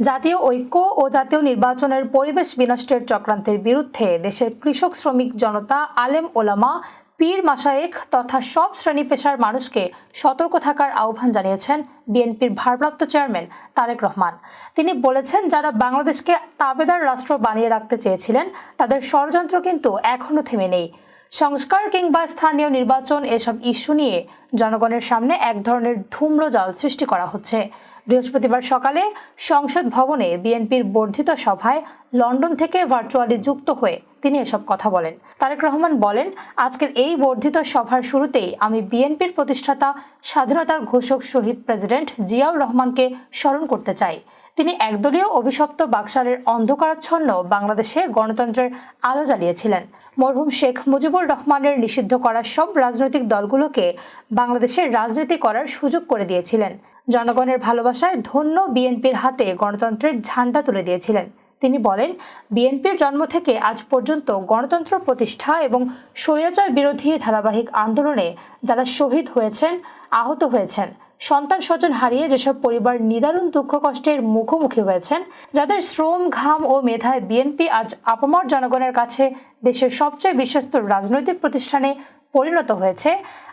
জাতীয় ঐক্য ও জাতীয় নির্বাচনের পরিবেশ বিনষ্টের চক্রান্তের বিরুদ্ধে দেশের কৃষক, শ্রমিক, জনতা, আলেম, ওলামা, পীর মাসায়েক তথা সব শ্রেণি পেশার মানুষকে সতর্ক থাকার আহ্বান জানিয়েছেন বিএনপির ভারপ্রাপ্ত চেয়ারম্যান তারেক রহমান। তিনি বলেছেন, যারা বাংলাদেশকে তাবেদার রাষ্ট্র বানিয়ে রাখতে চেয়েছিলেন, তাদের ষড়যন্ত্র কিন্তু এখনও থেমে নেই। সংস্কার কিংবা স্থানীয় নির্বাচন এসব ইস্যু নিয়ে জনগণের সামনে এক ধরনের ধূম্রজাল সৃষ্টি করা হচ্ছে। বৃহস্পতিবার সকালে সংসদ ভবনে বিএনপির বর্ধিত সভায় লন্ডন থেকে ভার্চুয়ালি যুক্ত হয়ে তিনি এসব কথা বলেন। তারেক রহমান বলেন, আজকের এই বর্ধিত সভার শুরুতেই আমি বিএনপির প্রতিষ্ঠাতা স্বাধীনতার ঘোষক শহীদ প্রেসিডেন্ট জিয়াউর রহমানকে স্মরণ করতে চাই। তিনি একদলীয় অভিশপ্ত বাকশালের অন্ধকারাচ্ছন্ন বাংলাদেশে গণতন্ত্রের আলো জ্বালিয়েছিলেন। মরহুম শেখ মুজিবুর রহমানের নিষিদ্ধ করা সব রাজনৈতিক দলগুলোকে বাংলাদেশের রাজনীতি করার সুযোগ করে দিয়েছিলেন। জনগণের ভালোবাসায় ধন্য বিএনপির হাতে গণতন্ত্রের ঝান্ডা তুলে দিয়েছিলেন। তিনি বলেন, বিএনপির জন্ম থেকে আজ পর্যন্ত গণতন্ত্র প্রতিষ্ঠা এবং স্বৈরাচার বিরোধী ধারাবাহিক আন্দোলনে যারা শহীদ হয়েছেন, আহত হয়েছেন সন্তান স্বজন হারিয়ে যেসব পরিবার নিদারুণ দুঃখ কষ্টের মুখোমুখি হয়েছেন, যাদের শ্রম, ঘাম ও মেধায় বিএনপি আজ আপামর জনগণের কাছে দেশের সবচেয়ে বিশ্বস্ত রাজনৈতিক প্রতিষ্ঠানে পরিণত হয়েছে।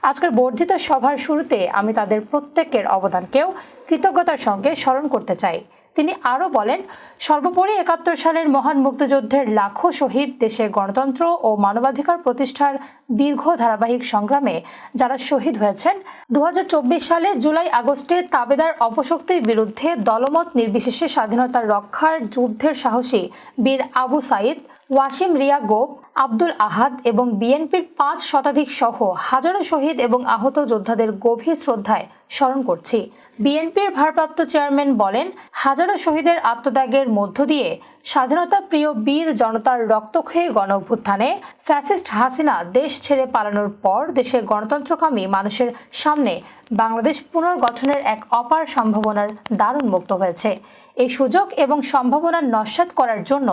আজকের বর্ধিত সভার শুরুতে আমি তাদের প্রত্যেকের অবদানকেও কৃতজ্ঞতার সঙ্গে স্মরণ করতে চাই। তিনি আরও বলেন, সর্বোপরি একাত্তর সালের মহান মুক্তিযুদ্ধের লাখো শহীদ দেশে গণতন্ত্র ও মানবাধিকার প্রতিষ্ঠার দীর্ঘ ধারাবাহিক সংগ্রামে যারা শহীদ হয়েছেন দু হাজার চব্বিশ সালে জুলাই আগস্টে তাবেদার অপশক্তির বিরুদ্ধে দলমত নির্বিশেষে স্বাধীনতা রক্ষার যুদ্ধের সাহসী বীর আবু সাইদ ওয়াসিম রিয়া গোপ, আব্দুল আহাদ এবং বিএনপির পাঁচ শতাধিক সহ হাজারো শহীদ এবং আহত যোদ্ধাদের গভীর শ্রদ্ধায় স্মরণ করছি। বিএনপির ভারপ্রাপ্ত চেয়ারম্যান বলেন, হাজারো শহীদের আত্মত্যাগের মধ্য দিয়ে স্বাধীনতা প্রিয় বীর জনতার রক্তক্ষয়ী গণ অভ্যুত্থানে ফ্যাসিস্ট হাসিনা দেশ ছেড়ে পালানোর পর দেশের গণতন্ত্রকামী মানুষের সামনে বাংলাদেশ পুনর্গঠনের এক অপার সম্ভাবনার দারুণ মুক্ত হয়েছে। এই সুযোগ এবং সম্ভাবনা নস্যাৎ করার জন্য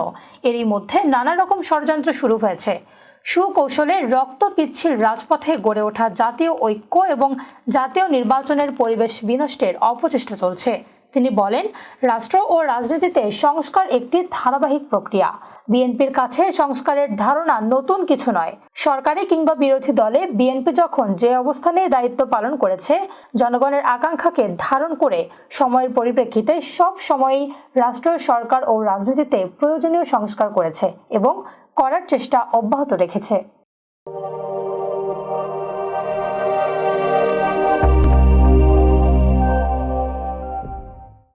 এরই মধ্যে নানা রকম ষড়যন্ত্র শুরু হয়েছে। সুকৌশলে রক্ত পিচ্ছিল রাজপথে গড়ে ওঠা জাতীয় ঐক্য এবং জাতীয় নির্বাচনের পরিবেশ বিনষ্টের অপচেষ্টা চলছে। তিনি বলেন, রাষ্ট্র ও রাজনীতিতে সংস্কার একটি ধারাবাহিক প্রক্রিয়া। বিএনপির কাছে সংস্কারের ধারণা নতুন কিছু নয়। সরকারি কিংবা বিরোধী দলে বিএনপি যখন যে অবস্থানে দায়িত্ব পালন করেছে, জনগণের আকাঙ্ক্ষাকে ধারণ করে সময়ের পরিপ্রেক্ষিতে সব সময়ই রাষ্ট্র, সরকার ও রাজনীতিতে প্রয়োজনীয় সংস্কার করেছে এবং করার চেষ্টা অব্যাহত রেখেছে।